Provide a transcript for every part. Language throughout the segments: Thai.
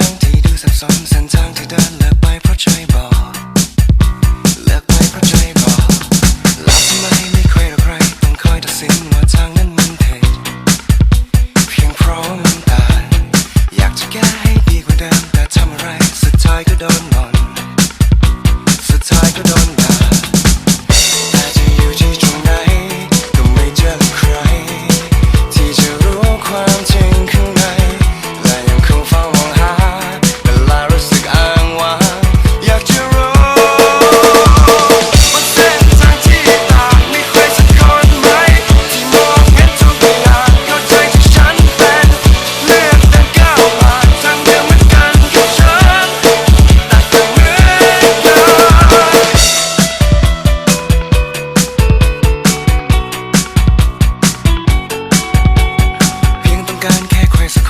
time.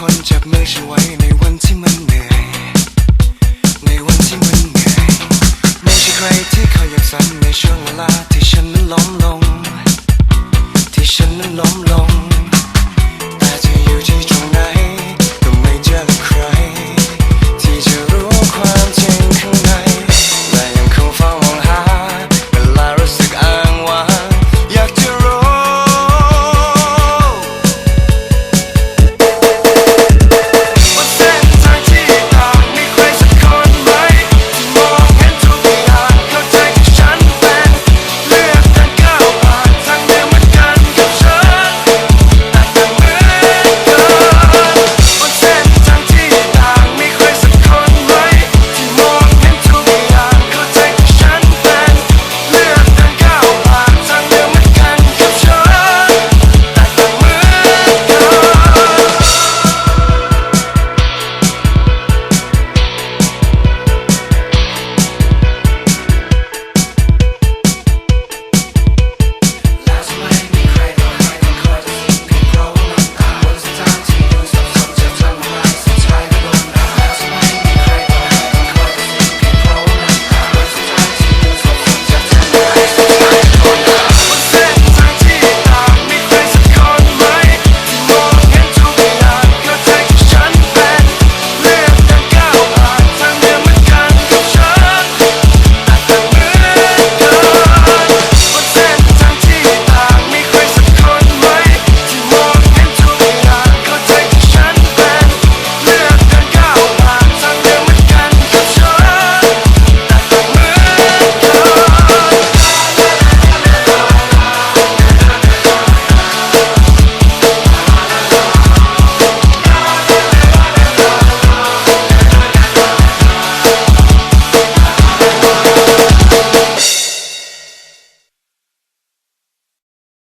คนจับมือฉันไว้ในวันที่มันเหนื่อย ในวันที่มันเหนื่อยไม่ใช่ใครที่เขาอยากบยั้งในช่วงเวลาที่ฉันนั้นล้มลง ที่ฉันนั้นล้มลง